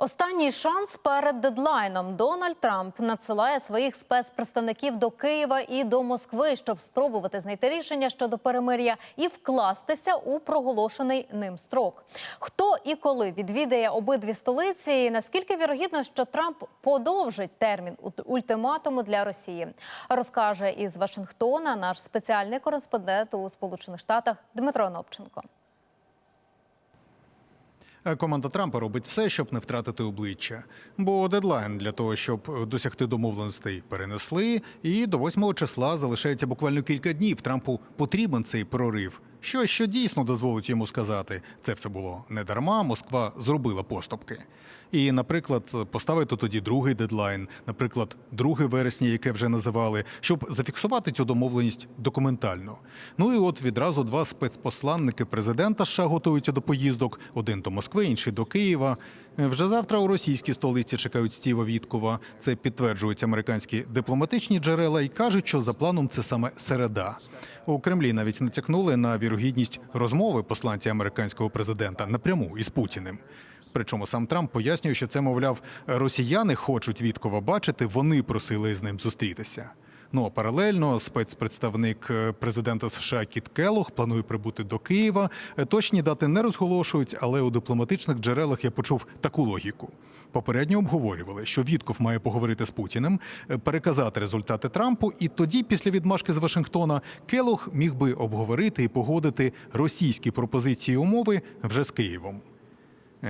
Останній шанс перед дедлайном Дональд Трамп надсилає своїх спецпредставників до Києва і до Москви, щоб спробувати знайти рішення щодо перемир'я і вкластися у проголошений ним строк. Хто і коли відвідає обидві столиці? І наскільки вірогідно, що Трамп подовжить термін ультиматуму для Росії, розкаже із Вашингтона наш спеціальний кореспондент у Сполучених Штатах Дмитро Нопченко. Е, Команда Трампа робить все, щоб не втратити обличчя. Бо дедлайн для того, щоб досягти домовленостей, перенесли. І до 8 числа залишається буквально кілька днів. Трампу потрібен цей прорив. Що, що дійсно дозволить йому сказати, це все було не дарма. Москва зробила поступки. І, наприклад, поставити тоді другий дедлайн, наприклад, 2 вересня, яке вже називали, щоб зафіксувати цю домовленість документально. Ну і от відразу два спецпосланники президента США готуються до поїздок: один до Москви, інший до Києва. Вже завтра у російській столиці чекають Стіва Віткова. Це підтверджують американські дипломатичні джерела і кажуть, що за планом це саме середа. У Кремлі навіть натякнули на вірогідність розмови посланця американського президента напряму із Путіним. Причому сам Трамп пояснює, що це, мовляв, росіяни хочуть Віткова бачити, вони просили з ним зустрітися. Ну а паралельно спецпредставник е, президента США Кіт Келлог планує прибути до Києва. Е, Точні дати не розголошують, але у дипломатичних джерелах я почув таку логіку. Попередньо обговорювали, що Вітков має поговорити з Путіним, е, переказати результати Трампу, і тоді, після відмашки з Вашингтона, Келлог міг би обговорити і погодити російські пропозиції умови вже з Києвом.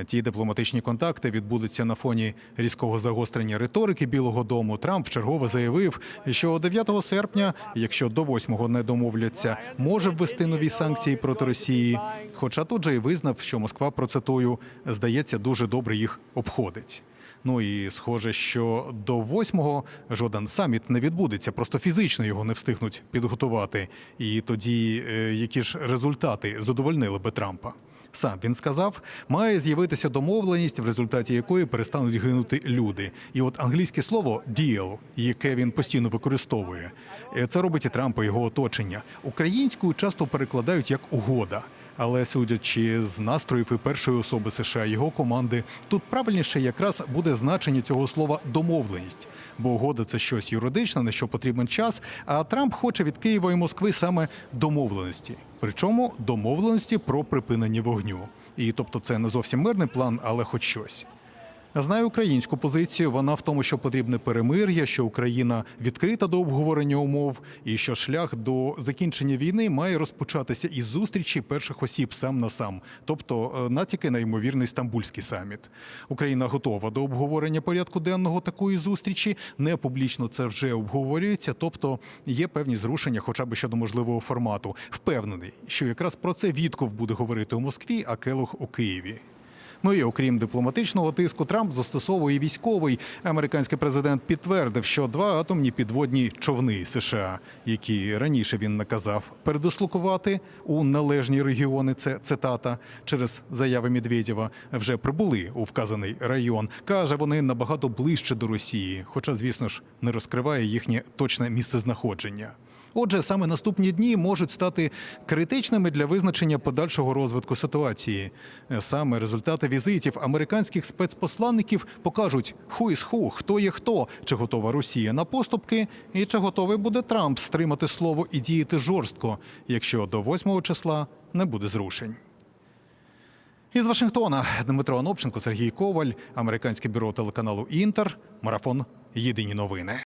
Ті дипломатичні контакти відбудуться на фоні різкого загострення риторики Білого Дому. Трамп вчергове заявив, що 9 серпня, якщо до 8-го не домовляться, може ввести нові санкції проти Росії. Хоча тут же і визнав, що Москва процитую здається дуже добре їх обходить. Ну і схоже, що до 8-го жоден саміт не відбудеться, просто фізично його не встигнуть підготувати. І тоді е, які ж результати задовольнили би Трампа? Сам він сказав, має з'явитися домовленість, в результаті якої перестануть гинути люди. І от англійське слово «deal», яке він постійно використовує, е, це робить і Трамп і його оточення. Українською часто перекладають як угода. Але судячи з настроїв і першої особи США, його команди, тут правильніше якраз буде значення цього слова домовленість, бо угода це щось юридичне, на що потрібен час. А Трамп хоче від Києва і Москви саме домовленості, причому домовленості про припинення вогню. І тобто, це не зовсім мирний план, але хоч щось. Знаю українську позицію. Вона в тому, що потрібне перемир'я, що Україна відкрита до обговорення умов, і що шлях до закінчення війни має розпочатися із зустрічі перших осіб сам на сам, тобто е, натяки на ймовірний стамбульський саміт. Україна готова до обговорення порядку денного такої зустрічі. Не публічно це вже обговорюється, тобто є певні зрушення, хоча б щодо можливого формату. Впевнений, що якраз про це Вітков буде говорити у Москві, а Келох у Києві. Ну і окрім дипломатичного тиску, Трамп застосовує військовий. Американський президент підтвердив, що два атомні підводні човни США, які раніше він наказав передислокувати у належні регіони. Це цитата через заяви Медведєва, вже прибули у вказаний район. каже, вони набагато ближче до Росії, хоча, звісно ж, не розкриває їхнє точне місцезнаходження. Отже, саме наступні дні можуть стати критичними для визначення подальшого розвитку ситуації. Саме результати візитів американських спецпосланників покажуть ху із ху, хто є хто, чи готова Росія на поступки, і чи готовий буде Трамп стримати слово і діяти жорстко, якщо до 8 числа не буде зрушень. Із Вашингтона Дмитро Анопченко, Сергій Коваль, американське бюро телеканалу Інтер, марафон Єдині новини.